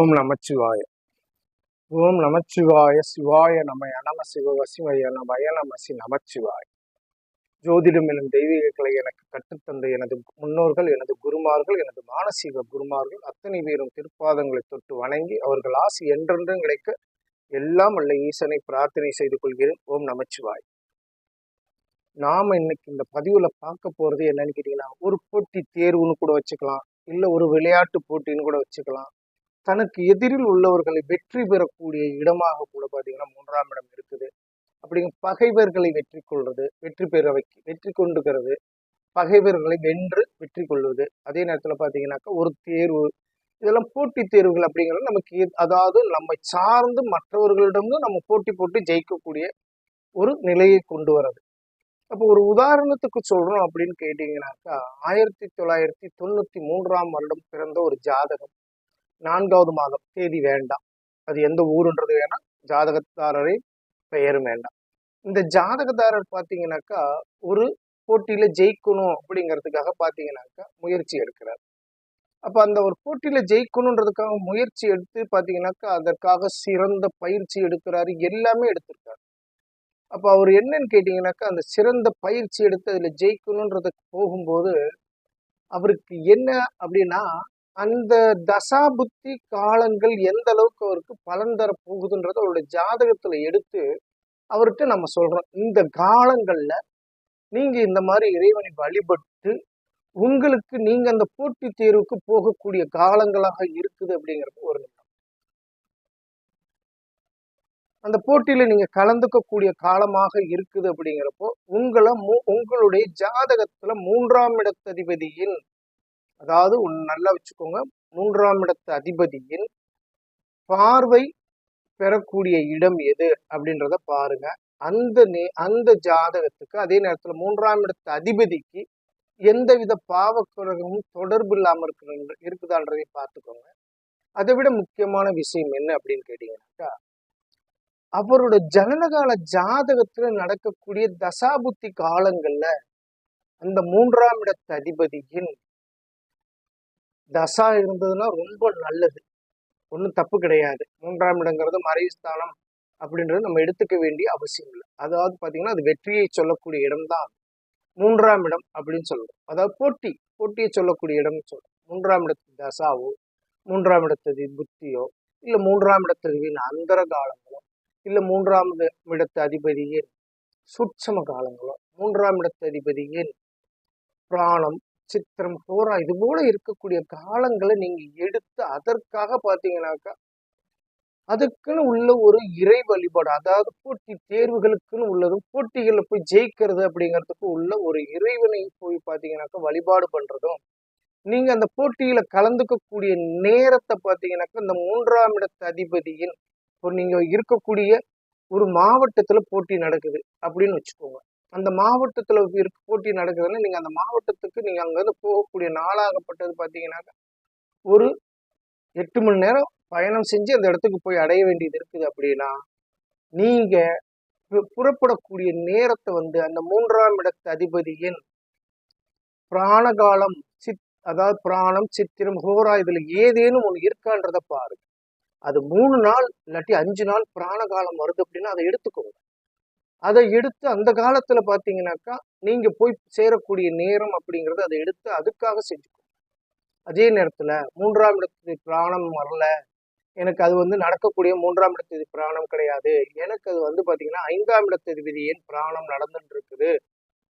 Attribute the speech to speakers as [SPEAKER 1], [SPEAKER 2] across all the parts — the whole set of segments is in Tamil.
[SPEAKER 1] ஓம் நமச்சிவாய. ஓம் நமச்சிவாய சிவாய நம நம சிவ வசிமய நமய நமசி நமச்சிவாய. ஜோதிடம் எனும் தெய்வீகங்களை எனக்கு கற்றுத்தந்த எனது முன்னோர்கள் எனது குருமார்கள் எனது மானசீக குருமார்கள் அத்தனை பேரும் திருப்பாதங்களை தொட்டு வணங்கி அவர்கள் ஆசி என்றென்றும் கிடைக்க எல்லாம் அல்ல ஈசனை பிரார்த்தனை செய்து கொள்கிறேன். ஓம் நமச்சிவாய். நாம இன்னைக்கு இந்த பதிவுல பார்க்க போறது என்னன்னு கேட்டீங்கன்னா ஒரு போட்டி தேர்வுன்னு கூட வச்சுக்கலாம். இல்ல ஒரு விளையாட்டு போட்டின்னு கூட வச்சுக்கலாம். தனக்கு எதிரில் உள்ளவர்களை வெற்றி பெறக்கூடிய இடமாக கூட பார்த்தீங்கன்னா மூன்றாம் இடம் இருக்குது. அப்படிங்க பகைவர்களை வெற்றி கொள்வது வெற்றி பெற வைக்க வெற்றி கொண்டுக்கிறது பகைவர்களை வென்று வெற்றி கொள்வது. அதே நேரத்தில் பார்த்தீங்கன்னாக்கா ஒரு தேர்வு. இதெல்லாம் போட்டி தேர்வுகள் அப்படிங்கிறது நமக்கு அதாவது நம்மை சார்ந்து மற்றவர்களிடமும் நம்ம போட்டி போட்டு ஜெயிக்கக்கூடிய ஒரு நிலையை கொண்டு வர்றது. அப்போ ஒரு உதாரணத்துக்கு சொல்கிறோம் அப்படின்னு கேட்டிங்கனாக்கா ஆயிரத்தி தொள்ளாயிரத்தி தொண்ணூற்றி மூன்றாம் வருடம் பிறந்த ஒரு ஜாதகம். நான்காவது மாதம். தேதி வேண்டாம். அது எந்த ஊருன்றது வேணாம் ஜாதகத்தாரரை பெயரும் வேண்டாம். இந்த ஜாதகதாரர் பார்த்தீங்கன்னாக்கா ஒரு போட்டியில ஜெயிக்கணும் அப்படிங்கிறதுக்காக பார்த்தீங்கன்னாக்கா முயற்சி எடுக்கிறார். அப்போ அந்த ஒரு போட்டியில ஜெயிக்கணுன்றதுக்காக முயற்சி எடுத்து பார்த்தீங்கன்னாக்கா அதற்காக சிறந்த பயிற்சி எடுக்கிறாரு எல்லாமே எடுத்திருக்காரு. அப்போ அவர் என்னன்னு கேட்டீங்கன்னாக்கா அந்த சிறந்த பயிற்சி எடுத்து அதில் ஜெயிக்கணுன்றதுக்கு போகும்போது அவருக்கு என்ன அப்படின்னா அந்த தசாபுத்தி காலங்கள் எந்த அளவுக்கு அவருக்கு பலன் தர போகுதுன்றத அவருடைய ஜாதகத்துல எடுத்து அவர்கிட்ட நம்ம சொல்றோம். இந்த காலங்கள்ல நீங்க இந்த மாதிரி இறைவனை வழிபட்டு உங்களுக்கு நீங்க அந்த போட்டித் தேர்வுக்கு போகக்கூடிய காலங்களாக இருக்குது அப்படிங்கிறது ஒரு நிமிடம். அந்த போட்டியில நீங்க கலந்துக்கக்கூடிய காலமாக இருக்குது அப்படிங்கிறப்போ உங்களை உங்களுடைய ஜாதகத்துல மூன்றாம் இடத்ததிபதியின் அதாவது ஒன்று நல்லா வச்சுக்கோங்க. மூன்றாம் இடத்து அதிபதியின் பார்வை பெறக்கூடிய இடம் எது அப்படின்றத பாருங்க. அந்த நே அந்த ஜாதகத்துக்கு அதே நேரத்தில் மூன்றாம் இடத்து அதிபதிக்கு எந்தவித பாவக்குறகமும் தொடர்பு இல்லாமல் இருக்கிற இருக்குதான்றதை பார்த்துக்கோங்க. அதை விட முக்கியமான விஷயம் என்ன அப்படின்னு கேட்டீங்கன்னாக்கா அவரோட ஜனனகால ஜாதகத்துல நடக்கக்கூடிய தசாபுத்தி காலங்கள்ல அந்த மூன்றாம் இடத்து அதிபதியின் தசா இருந்ததுன்னா ரொம்ப நல்லது. ஒன்றும் தப்பு கிடையாது. மூன்றாம் இடங்கிறது மறைஸ்தானம் அப்படின்றது நம்ம எடுத்துக்க வேண்டிய அவசியம் இல்லை. அதாவது பார்த்தீங்கன்னா அது வெற்றியை சொல்லக்கூடிய இடம்தான். மூன்றாம் இடம் அப்படின்னு சொல்லணும் அதாவது போட்டி போட்டியை சொல்லக்கூடிய இடம்னு சொல்றோம். மூன்றாம் இடத்து தசாவோ மூன்றாம் இடத்தது புத்தியோ இல்லை மூன்றாம் இடத்ததுவின் அந்தர காலங்களோ இல்லை மூன்றாம் இடத்து அதிபதியின் சுட்சம காலங்களோ மூன்றாம் இடத்து அதிபதியின் பிராணம் சித்திரம் போரா இது போல இருக்கக்கூடிய காலங்களை நீங்க எடுத்து அதற்காக பாத்தீங்கன்னாக்கா அதுக்குன்னு உள்ள ஒரு இறை வழிபாடு அதாவது போட்டி தேர்வுகளுக்குன்னு உள்ளதும் போட்டிகளில் போய் ஜெயிக்கிறது அப்படிங்கிறதுக்கு உள்ள ஒரு இறைவனை போய் பார்த்தீங்கன்னாக்கா வழிபாடு பண்ணுறதும் நீங்கள் அந்த போட்டியில் கலந்துக்கக்கூடிய நேரத்தை பார்த்தீங்கன்னாக்கா இந்த மூன்றாம் இடத்து அதிபதியின் இப்போ நீங்கள் இருக்கக்கூடிய ஒரு மாவட்டத்தில் போட்டி நடக்குது அப்படின்னு வச்சுக்கோங்க. அந்த மாவட்டத்தில் இருக்க போட்டி நடக்குதுன்னா நீங்கள் அந்த மாவட்டத்துக்கு நீங்கள் அங்கேருந்து போகக்கூடிய நாளாகப்பட்டது பார்த்தீங்கன்னாக்கா ஒரு எட்டு மணி நேரம் பயணம் செஞ்சு அந்த இடத்துக்கு போய் அடைய வேண்டியது இருக்குது அப்படின்னா நீங்கள் புறப்படக்கூடிய நேரத்தை வந்து அந்த மூன்றாம் இடத்து அதிபதியின் பிராணகாலம் சித் அதாவது பிராணம் சித்திரம் ஹோரா இதில் ஏதேனும் ஒன்று இருக்கான்றதை பாருங்க. அது மூணு நாள் இல்லாட்டி அஞ்சு நாள் பிராணகாலம் வருது அப்படின்னா அதை எடுத்துக்கோங்க. அதை எடுத்து அந்த காலத்தில் பார்த்தீங்கன்னாக்கா நீங்கள் போய் சேரக்கூடிய நேரம் அப்படிங்கிறத அதை எடுத்து அதுக்காக செஞ்சுக்கணும். அதே நேரத்தில் மூன்றாம் இடத்து பிராணம் வரல. எனக்கு அது வந்து நடக்கக்கூடிய மூன்றாம் இடத்து பிராணம் கிடையாது. எனக்கு அது வந்து பார்த்தீங்கன்னா ஐந்தாம் இடத்து விதியின் பிராணம் நடந்துட்டு இருக்குது?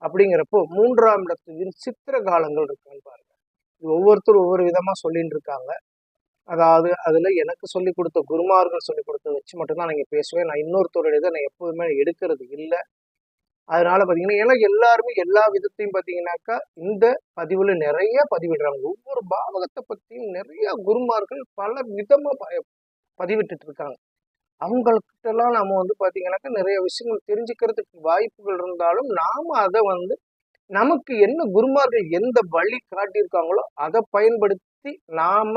[SPEAKER 1] அப்படிங்கிறப்போ மூன்றாம் இடத்தின் சித்திர காலங்கள் இருக்குன்னு பாருங்க. இது ஒவ்வொருத்தரும் ஒவ்வொரு விதமாக சொல்லிட்டு இருக்காங்க. அதாவது அதில் எனக்கு சொல்லி கொடுத்த குருமார்கள் சொல்லி கொடுத்த வச்சு மட்டும்தான் நான் பேசுவேன். நான் இன்னொருத்தருடைய இதை நான் எப்போதுமே எடுக்கிறது இல்லை. அதனால பார்த்தீங்கன்னா ஏன்னா எல்லாருமே எல்லா விதத்தையும் பார்த்தீங்கன்னாக்கா இந்த பதிவில் நிறைய பதிவிடுறாங்க. ஒவ்வொரு பாவகத்தை பற்றியும் நிறைய குருமார்கள் பல விதமாக ப- பதிவிட்டுட்டு இருக்காங்க. அவங்கள்கிட்டலாம் நம்ம வந்து பார்த்தீங்கன்னாக்கா நிறைய விஷயங்கள் தெரிஞ்சுக்கிறதுக்கு வாய்ப்புகள் இருந்தாலும் நாம் அதை வந்து நமக்கு என்ன குருமார்கள் எந்த வழி காட்டியிருக்காங்களோ அதை பயன்படுத்தி நாம்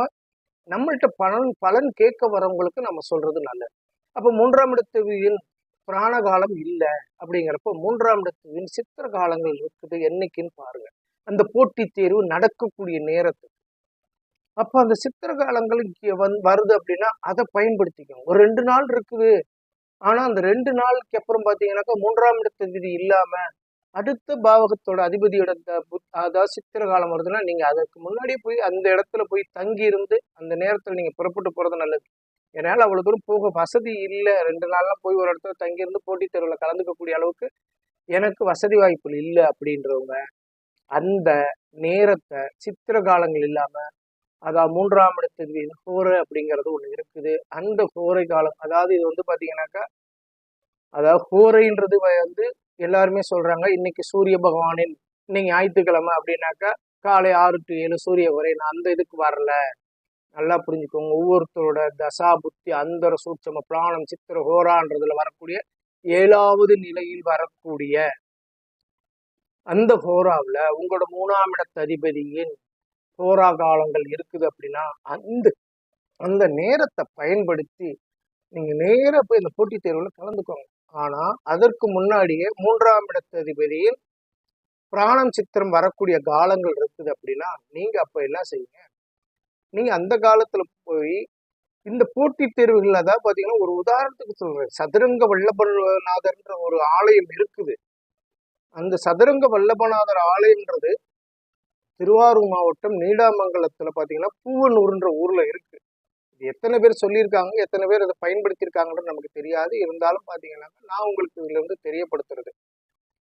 [SPEAKER 1] நம்மள்ட்ட பலன் பலன் கேட்க வரவங்களுக்கு நம்ம சொல்றது நல்லது. அப்ப மூன்றாம் இடத்துவியின் பிராணகாலம் இல்லை அப்படிங்கிறப்ப மூன்றாம் இடத்துவின் சித்திர காலங்கள் இருக்குது என்னைக்குன்னு பாருங்க. அந்த போட்டித் தேர்வு நடக்கக்கூடிய நேரத்துக்கு. அப்போ அந்த சித்திர காலங்கள் இங்க வந் வருது அப்படின்னா அதை பயன்படுத்திக்கணும். ஒரு ரெண்டு நாள் இருக்குது. ஆனா அந்த ரெண்டு நாளுக்கு அப்புறம் பாத்தீங்கன்னாக்கா மூன்றாம் இடத்த விதி இல்லாம அடுத்த பாவகத்தோட அதிபதியோட த- அதாவது சித்திர காலம் வருதுன்னா நீங்க அதற்கு முன்னாடியே போய் அந்த இடத்துல போய் தங்கி இருந்து அந்த நேரத்துல நீங்க புறப்பட்டு போறது நல்லது. என்னால் அவ்வளவு தூரம் போக வசதி இல்லை. ரெண்டு நாள்லாம் போய் ஒரு இடத்துல தங்கியிருந்து போட்டித் தேர்வில் கலந்துக்கக்கூடிய அளவுக்கு எனக்கு வசதி வாய்ப்புகள் இல்லை அப்படின்றவங்க அந்த நேரத்தை சித்திர காலங்கள் இல்லாம அதாவது மூன்றாம் இடத்துக்கு ஹோரை அப்படிங்கிறது ஒண்ணு இருக்குது. அந்த ஹோரை காலம் அதாவது இது வந்து பாத்தீங்கன்னாக்கா அதாவது ஹோரைன்றது வந்து எல்லாருமே சொல்றாங்க இன்னைக்கு சூரிய பகவானின் இன்னைக்கு ஞாயிற்றுக்கிழமை அப்படின்னாக்கா காலை ஆறு டு ஏழு சூரிய உரை நான் அந்த இதுக்கு வரல. நல்லா புரிஞ்சுக்கோங்க. ஒவ்வொருத்தரோட தசா புத்தி அந்தர சூட்சம பிராணம் சித்திர ஹோரான்றதுல வரக்கூடிய ஏழாவது நிலையில் வரக்கூடிய அந்த ஹோராவில் உங்களோட மூணாம் இடத்த அதிபதியின் ஹோரா காலங்கள் இருக்குது அப்படின்னா அந்த அந்த நேரத்தை பயன்படுத்தி நீங்கள் நேராக போய் இந்த போட்டித் தேர்வில் கலந்துக்கோங்க. ஆனா அதற்கு முன்னாடியே மூன்றாம் இடத்ததிபதியில் பிராணம் சித்திரம் வரக்கூடிய காலங்கள் இருக்குது அப்படின்னா நீங்க அப்ப என்ன செய்யுங்க நீங்க அந்த காலத்துல போய் இந்த போட்டித் தேர்வுகள்ல தான் பாத்தீங்கன்னா ஒரு உதாரணத்துக்கு சொல்றேன். சதுரங்க வல்லபநாதர்ன்ற ஒரு ஆலயம் இருக்குது. அந்த சதுரங்க வல்லபநாதர் ஆலயம்ன்றது திருவாரூர் மாவட்டம் நீடாமங்கலத்துல பாத்தீங்கன்னா பூவனூர்ன்ற ஊர்ல இருக்கு. இது எத்தனை பேர் சொல்லியிருக்காங்க எத்தனை பேர் அதை பயன்படுத்தியிருக்காங்கன்றது நமக்கு தெரியாது. இருந்தாலும் பார்த்தீங்கன்னா நான் உங்களுக்கு இதுல இருந்து தெரியப்படுத்துறது.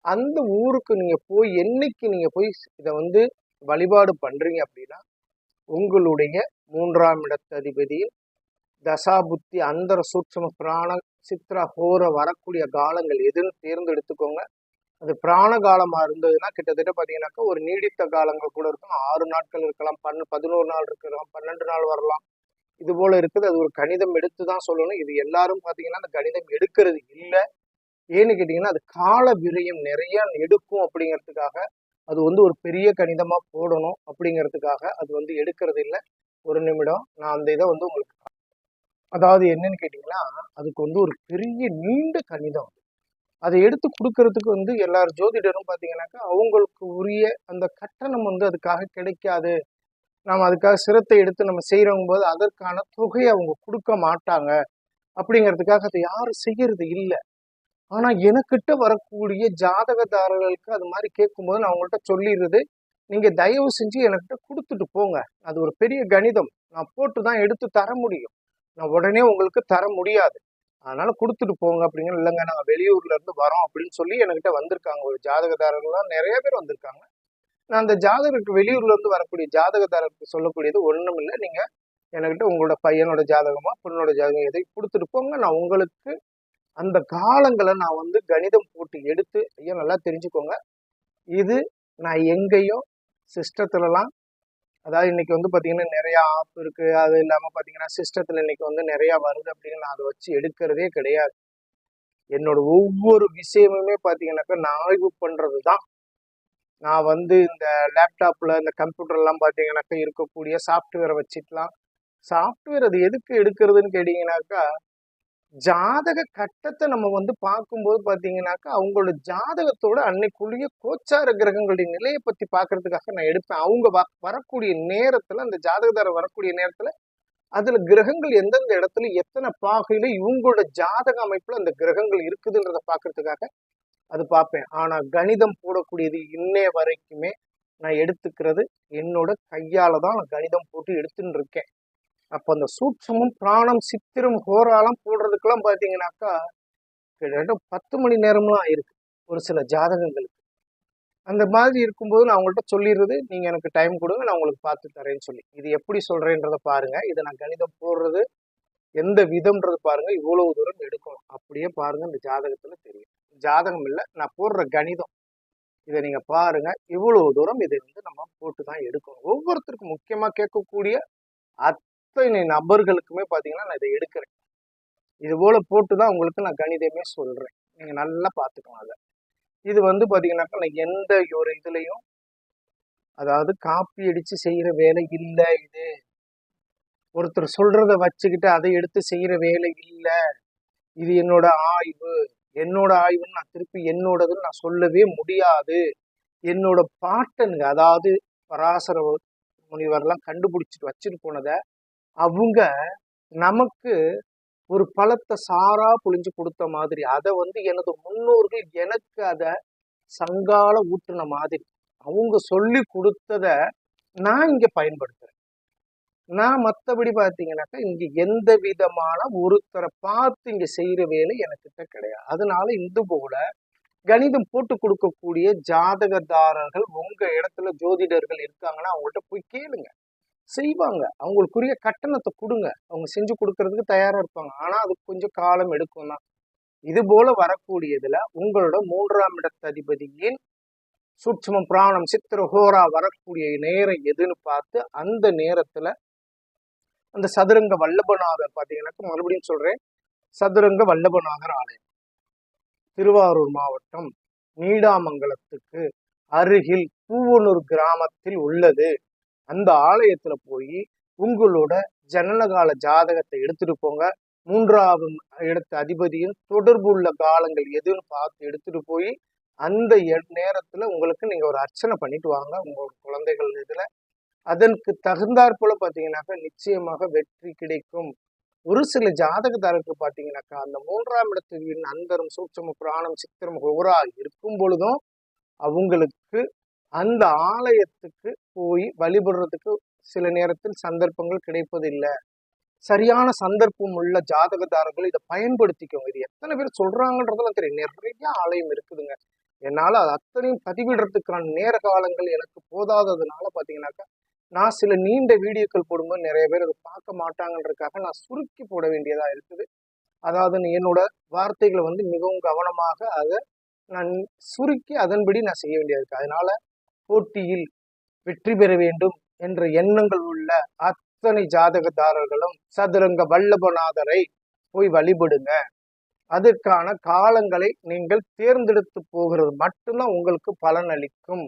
[SPEAKER 1] அந்த ஊருக்கு நீங்க போய் என்னைக்கு நீங்க போய் இதை வந்து வழிபாடு பண்றீங்க அப்படின்னா உங்களுடைய மூன்றாம் இடத்து அதிபதியின் தசாபுத்தி அந்தர சூட்சம பிராண சித்ரா ஹோர வரக்கூடிய காலங்கள் எதுன்னு தேர்ந்தெடுத்துக்கோங்க. அது பிராண காலமா இருந்ததுன்னா கிட்டத்தட்ட பாத்தீங்கன்னாக்கா ஒரு நீடித்த காலங்கள் கூட இருக்கும். ஆறு நாட்கள் இருக்கலாம் பன்னு பதினோரு நாள் இருக்கலாம் பன்னெண்டு நாள் வரலாம். இது போல இருக்குது. அது ஒரு கணிதம் எடுத்து தான் சொல்லணும். இது எல்லாரும் பார்த்தீங்கன்னா அந்த கணிதம் எடுக்கிறது இல்லை. ஏன்னு கேட்டிங்கன்னா அது கால விரயம் நிறைய எடுக்கும் அப்படிங்கிறதுக்காக அது வந்து ஒரு பெரிய கணிதமாக போடணும் அப்படிங்கிறதுக்காக அது வந்து எடுக்கிறது இல்லை. ஒரு நிமிடம் நான் அந்த இதை வந்து உங்களுக்கு அதாவது என்னன்னு கேட்டிங்கன்னா அதுக்கு வந்து ஒரு பெரிய நீண்ட கணிதம். அதை எடுத்து கொடுக்கறதுக்கு வந்து எல்லார் ஜோதிடரும் பார்த்தீங்கன்னாக்கா அவங்களுக்கு உரிய அந்த கட்டணம் வந்து அதுக்காக கிடைக்காது. நாம் அதுக்காக சிரத்தை எடுத்து நம்ம செய்கிறவங்க போது அதற்கான தொகையை அவங்க கொடுக்க மாட்டாங்க. அப்படிங்கிறதுக்காக அதை யாரும் செய்கிறது இல்லை. ஆனால் எனக்கிட்ட வரக்கூடிய ஜாதகதாரர்களுக்கு அது மாதிரி கேட்கும்போது நான் அவங்கள்ட்ட சொல்லிடுறது நீங்கள் தயவு செஞ்சு எனக்கிட்ட கொடுத்துட்டு போங்க. அது ஒரு பெரிய கணிதம். நான் போட்டு தான் எடுத்து தர முடியும். நான் உடனே உங்களுக்கு தர முடியாது. அதனால கொடுத்துட்டு போங்க அப்படிங்கிற இல்லைங்க நாங்கள் வெளியூர்ல இருந்து வரோம் அப்படின்னு சொல்லி என்கிட்ட வந்திருக்காங்க. ஒரு ஜாதகதாரர்கள்லாம் நிறைய பேர் வந்திருக்காங்க. நான் அந்த ஜாதகருக்கு வெளியூர்ல இருந்து வரக்கூடிய ஜாதகதாரருக்கு சொல்லக்கூடியது ஒன்றும் இல்லை. நீங்க என்கிட்ட உங்களோட பையனோட ஜாதகமா பொண்ணோட ஜாதகம் எதை கொடுத்துட்டு போங்க. நான் உங்களுக்கு அந்த காலங்களை நான் வந்து கணிதம் போட்டு எடுத்து ஐயா நல்லா தெரிஞ்சுக்கோங்க. இது நான் எங்கேயோ சிஸ்டத்துலலாம் அதாவது இன்னைக்கு வந்து பார்த்தீங்கன்னா நிறைய ஆப் இருக்கு. அது இல்லாமல் பார்த்தீங்கன்னா சிஸ்டத்தில் இன்னைக்கு வந்து நிறைய வருது அப்படின்னு நான் அதை வச்சு எடுக்கிறதே கிடையாது. என்னோட ஒவ்வொரு விஷயமுமே பார்த்தீங்கன்னாக்கா நான் ஆய்வு பண்ணுறது தான் நான் வந்து இந்த லேப்டாப்பில் இந்த கம்ப்யூட்டர்லாம் பார்த்தீங்கன்னாக்கா இருக்கக்கூடிய சாஃப்ட்வேரை வச்சுக்கலாம். சாஃப்ட்வேர் அது எதுக்கு எடுக்கிறதுன்னு கேட்டிங்கனாக்கா ஜாதக கட்டத்தை நம்ம வந்து பார்க்கும்போது பார்த்தீங்கன்னாக்கா அவங்களோட ஜாதகத்தோட அன்னைக்குள்ளேய கோச்சார கிரகங்களுடைய நிலையை பற்றி பார்க்கறதுக்காக நான் எடுப்பேன். அவங்க வ வரக்கூடிய நேரத்தில் அந்த ஜாதகதாரர் வரக்கூடிய நேரத்தில் அதில் கிரகங்கள் எந்தெந்த இடத்துல எத்தனை பாகையில் இவங்களோட ஜாதக அமைப்பில் அந்த கிரகங்கள் இருக்குதுன்றதை பார்க்கறதுக்காக அது பார்ப்பேன். ஆனால் கணிதம் போடக்கூடியது இன்னைய வரைக்குமே நான் எடுத்துக்கிறது என்னோட கையால் தான் நான் கணிதம் போட்டு எடுத்துன்னு இருக்கேன் அப்போ அந்த சூட்சமும் பிராணம் சித்திரம் ஹோராலாம் போடுறதுக்கெல்லாம் பார்த்தீங்கன்னாக்கா கிட்டத்தட்ட பத்து மணி நேரம்லாம் ஆயிருக்கு ஒரு சில ஜாதகங்களுக்கு. அந்த மாதிரி இருக்கும்போது நான் அவங்கள்ட்ட சொல்லிடுறது நீங்கள் எனக்கு டைம் கொடுங்க நான் உங்களுக்கு பார்த்து தரேன்னு சொல்லி. இது எப்படி சொல்கிறேன்றதை பாருங்கள் இதை நான் கணிதம் போடுறது எந்த விதம்ன்றது பாருங்கள் இவ்வளவு தூரம் எடுக்கணும். அப்படியே பாருங்கள் இந்த ஜாதகத்தில் தெரியும். ஜாதகம் இல்லை நான் போடுற கணிதம். இதை நீங்கள் பாருங்க. இவ்வளவு தூரம் இதை வந்து நம்ம போட்டு தான் எடுக்கணும். ஒவ்வொருத்தருக்கும் முக்கியமாக கேட்கக்கூடிய அத்தனை நபர்களுக்குமே பார்த்தீங்கன்னா நான் இதை எடுக்கிறேன். இது போல போட்டு தான் உங்களுக்கு நான் கணிதமே சொல்றேன். நீங்க நல்லா பார்த்துக்கலாம் அதை. இது வந்து பார்த்தீங்கன்னாக்கா நான் எந்த ஒரு இதுலையும் அதாவது காப்பி அடிச்சு செய்கிற வேலை இல்லை இது. ஒருத்தர் சொல்கிறத வச்சுக்கிட்டு அதை எடுத்து செய்கிற வேலை இல்லை. இது என்னோட ஆய்வு. என்னோட ஆய்வுன்னு நான் திருப்பி என்னோடதுன்னு நான் சொல்லவே முடியாது. என்னோட பாட்டனுங்க அதாவது பராசர முனிவர்லாம் கண்டுபிடிச்சிட்டு வச்சுட்டு போனதை அவங்க நமக்கு ஒரு பழத்தை சாரா புழிஞ்சு கொடுத்த மாதிரி அதை வந்து எனது முன்னோர்கள் எனக்கு அதை சங்கால ஊற்றின மாதிரி அவங்க சொல்லி கொடுத்தத நான் இங்கே பயன்படுத்துகிறேன் நான் மற்றபடி பார்த்தீங்கன்னாக்கா இங்க எந்த விதமான ஒருத்தரை பார்த்து இங்க செய்யற வேலை எனக்கிட்ட கிடையாது. அதனால இந்து போல கணிதம் போட்டு கொடுக்கக்கூடிய ஜாதகதாரர்கள் உங்க இடத்துல ஜோதிடர்கள் இருக்காங்கன்னா அவங்கள்ட்ட போய் கேளுங்க. செய்வாங்க. அவங்களுக்குரிய கட்டணத்தை கொடுங்க. அவங்க செஞ்சு கொடுக்கறதுக்கு தயாரா இருப்பாங்க. ஆனா அது கொஞ்சம் காலம் எடுக்கும் தான். இது போல வரக்கூடியதுல உங்களோட மூன்றாம் இடத்ததிபதியின் சூட்சமம் பிராணம் சித்திர ஹோரா வரக்கூடிய நேரம் எதுன்னு பார்த்து அந்த நேரத்துல அந்த சதுரங்க வல்லபநாதர் பார்த்தீங்கன்னாக்க மறுபடியும் சொல்கிறேன் சதுரங்க வல்லபநாதர் ஆலயம். திருவாரூர் மாவட்டம் நீடாமங்கலத்துக்கு அருகில் பூவனூர் கிராமத்தில் உள்ளது. அந்த ஆலயத்துல போய் உங்களோட ஜனனகால ஜாதகத்தை எடுத்துட்டு போங்க. மூன்றாவது இடத்து அதிபதியும் தொடர்பு உள்ள காலங்கள் எதுன்னு பார்த்து எடுத்துட்டு போய் அந்த நேரத்துல உங்களுக்கு நீங்க ஒரு அர்ச்சனை பண்ணிட்டு வாங்க. உங்களோட குழந்தைகள் இதுல அதற்கு தகுந்தாற் போல நிச்சயமாக வெற்றி கிடைக்கும். ஒரு சில ஜாதகதாரருக்கு பார்த்தீங்கன்னாக்கா அந்த மூன்றாம் இடத்தின் அந்தரம் சூட்சம புராணம் சித்திரம் ஒவ்வொரா இருக்கும் பொழுதும் அவங்களுக்கு அந்த ஆலயத்துக்கு போய் வழிபடுறதுக்கு சில நேரத்தில் சந்தர்ப்பங்கள் கிடைப்பதில்லை. சரியான சந்தர்ப்பம் உள்ள ஜாதகதாரர்கள் இதை பயன்படுத்திக்கோங்க. இது எத்தனை பேர் சொல்றாங்கன்றதெல்லாம் தெரியும். நிறைய ஆலயம் இருக்குதுங்க. என்னால் அது அத்தனையும் பதிவிடுறதுக்கான நேர காலங்கள் எனக்கு போதாததுனால பார்த்தீங்கன்னாக்கா நான் சில நீண்ட வீடியோக்கள் போடும்போது நிறைய பேர் அதை பார்க்க மாட்டாங்கன்றதுக்காக நான் சுருக்கி போட வேண்டியதாக இருக்குது. அதாவது என்னோட வார்த்தைகளை வந்து மிகவும் கவனமாக அதை நான் சுருக்கி அதன்படி நான் செய்ய வேண்டியது இருக்குது அதனால போட்டியில் வெற்றி பெற வேண்டும் என்ற எண்ணங்கள் உள்ள அத்தனை ஜாதகதாரர்களும் சதுரங்க வல்லபநாதரை போய் வழிபடுங்க. அதற்கான காலங்களை நீங்கள் தேர்ந்தெடுத்து போகிறது மட்டும்தான் உங்களுக்கு பலன் அளிக்கும்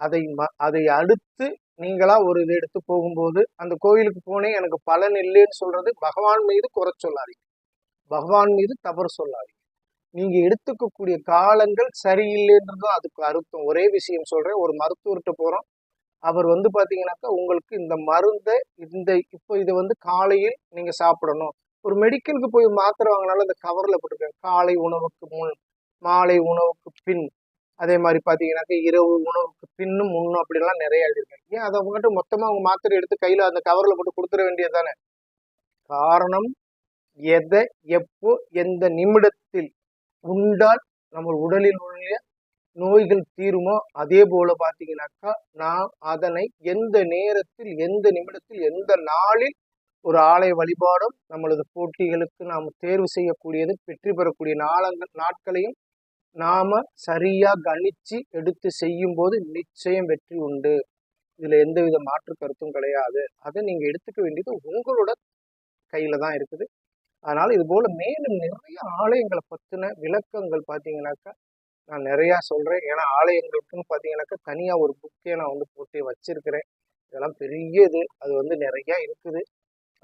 [SPEAKER 1] அதை அதை அடுத்து நீங்களா ஒரு இது எடுத்து போகும்போது அந்த கோயிலுக்கு போனேன் எனக்கு பலன் இல்லைன்னு சொல்றது பகவான் மீது குறை சொல்லாதீங்க. பகவான் மீது தவறு சொல்லாதீங்க. நீங்க எடுத்துக்கக்கூடிய காலங்கள் சரியில்லைன்றதும் அதுக்கு அர்த்தம். ஒரே விஷயம் சொல்றேன். ஒரு மருத்துவர்கிட்ட போறோம். அவர் வந்து பாத்தீங்கன்னாக்கா உங்களுக்கு இந்த மருந்தை இந்த இப்போ இதை வந்து காலையில் நீங்க சாப்பிடணும். ஒரு மெடிக்கலுக்கு போய் மாத்திரை வாங்கினாலும் அந்த கவர்ல போட்டிருக்காங்க. காலை உணவுக்கு முன் மாலை உணவுக்கு பின். அதே மாதிரி பாத்தீங்கன்னாக்கா இரவு உணவுக்கு பின்னும் முன்னும் அப்படிலாம் நிறைய எழுதியிருக்காங்க. ஏன்? அதை அவங்ககிட்ட மொத்தமாக அவங்க மாத்திரை எடுத்து கையில் அந்த கவரில் போட்டு கொடுத்துட வேண்டியது தானே? காரணம் எதை எப்போ எந்த நிமிடத்தில் உண்டால் நம்ம உடலில் உள்ள நோய்கள் தீருமோ? அதே போல பார்த்தீங்கன்னாக்கா நாம் அதனை எந்த நேரத்தில் எந்த நிமிடத்தில் எந்த நாளில் ஒரு ஆலய வழிபாடும் நம்மளது போட்டிகளுக்கு நாம் தேர்வு செய்யக்கூடியது வெற்றி பெறக்கூடிய நாளங்கள் நாட்களையும் நாம சரியா கணிச்சு எடுத்து செய்யும் போது நிச்சயம் வெற்றி உண்டு. இதுல எந்தவித மாற்று கருத்தும் கிடையாது. அதை நீங்க எடுத்துக்க வேண்டியது உங்களோட கையில தான் இருக்குது. அதனால இது போல மேலும் நிறைய ஆலயங்களை பத்தின விளக்கங்கள் பார்த்தீங்கன்னாக்கா நான் நிறையா சொல்றேன். ஏன்னா ஆலயங்களுக்குன்னு பார்த்தீங்கன்னாக்கா தனியா ஒரு புக்கே நான் வந்து போட்டு வச்சிருக்கிறேன். இதெல்லாம் பெரிய இது. அது வந்து நிறைய இருக்குது.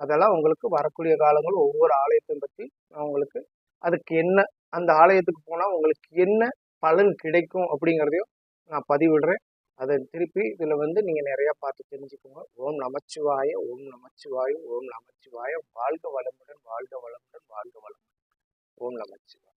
[SPEAKER 1] அதெல்லாம் உங்களுக்கு வரக்கூடிய காலங்கள் ஒவ்வொரு ஆலயத்தையும் பற்றி நான் உங்களுக்கு அதுக்கு என்ன அந்த ஆலயத்துக்கு போனால் உங்களுக்கு என்ன பலன் கிடைக்கும் அப்படிங்கிறதையும் நான் பதிவிடுறேன். அதை திருப்பி இதில் வந்து நீங்கள் நிறையா பார்த்து தெரிஞ்சுக்கோங்க. ஓம் நமச்சிவாய ஓம் நமச்சிவாய ஓம் நமச்சிவாய. வாழ்க வளமுடன் வாழ்க வளமுடன் வாழ்க வளமுடன். ஓம் நமச்சிவாய.